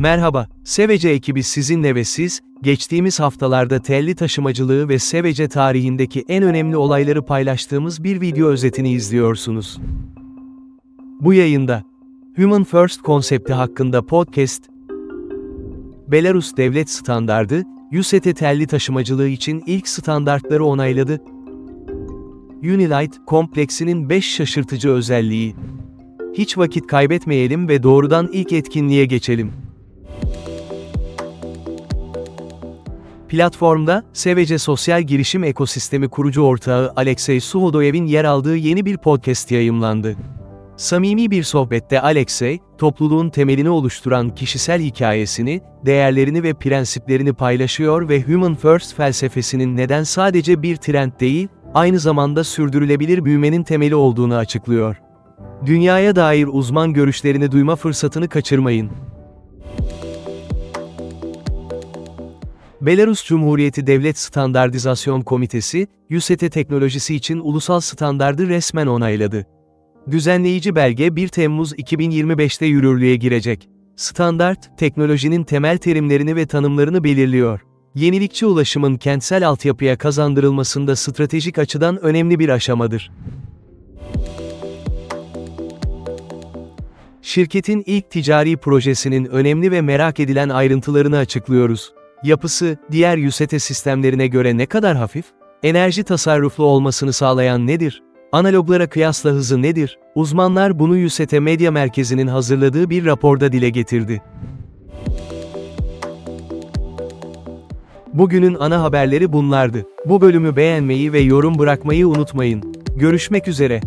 Merhaba, Sevece ekibi sizinle ve siz, geçtiğimiz haftalarda telli taşımacılığı ve Sevece tarihindeki en önemli olayları paylaştığımız bir video özetini izliyorsunuz. Bu yayında, Human First konsepti hakkında podcast, Belarus Devlet Standardı, YUSET'e telli taşımacılığı için ilk standartları onayladı. Unilight, kompleksinin 5 şaşırtıcı özelliği. Hiç vakit kaybetmeyelim ve doğrudan ilk etkinliğe geçelim. Platformda, Sevece Sosyal Girişim Ekosistemi kurucu ortağı Alexey Suhodoyev'in yer aldığı yeni bir podcast yayımlandı. Samimi bir sohbette Alexey, topluluğun temelini oluşturan kişisel hikayesini, değerlerini ve prensiplerini paylaşıyor ve Human First felsefesinin neden sadece bir trend değil, aynı zamanda sürdürülebilir büyümenin temeli olduğunu açıklıyor. Dünyaya dair uzman görüşlerini duyma fırsatını kaçırmayın. Belarus Cumhuriyeti Devlet Standartizasyon Komitesi, YUSETE teknolojisi için ulusal standardı resmen onayladı. Düzenleyici belge 1 Temmuz 2025'te yürürlüğe girecek. Standart, teknolojinin temel terimlerini ve tanımlarını belirliyor. Yenilikçi ulaşımın kentsel altyapıya kazandırılmasında stratejik açıdan önemli bir aşamadır. Şirketin ilk ticari projesinin önemli ve merak edilen ayrıntılarını açıklıyoruz. Yapısı, diğer YUSETE sistemlerine göre ne kadar hafif? Enerji tasarruflu olmasını sağlayan nedir? Analoglara kıyasla hızı nedir? Uzmanlar bunu YUSETE Medya Merkezi'nin hazırladığı bir raporda dile getirdi. Bugünün ana haberleri bunlardı. Bu bölümü beğenmeyi ve yorum bırakmayı unutmayın. Görüşmek üzere.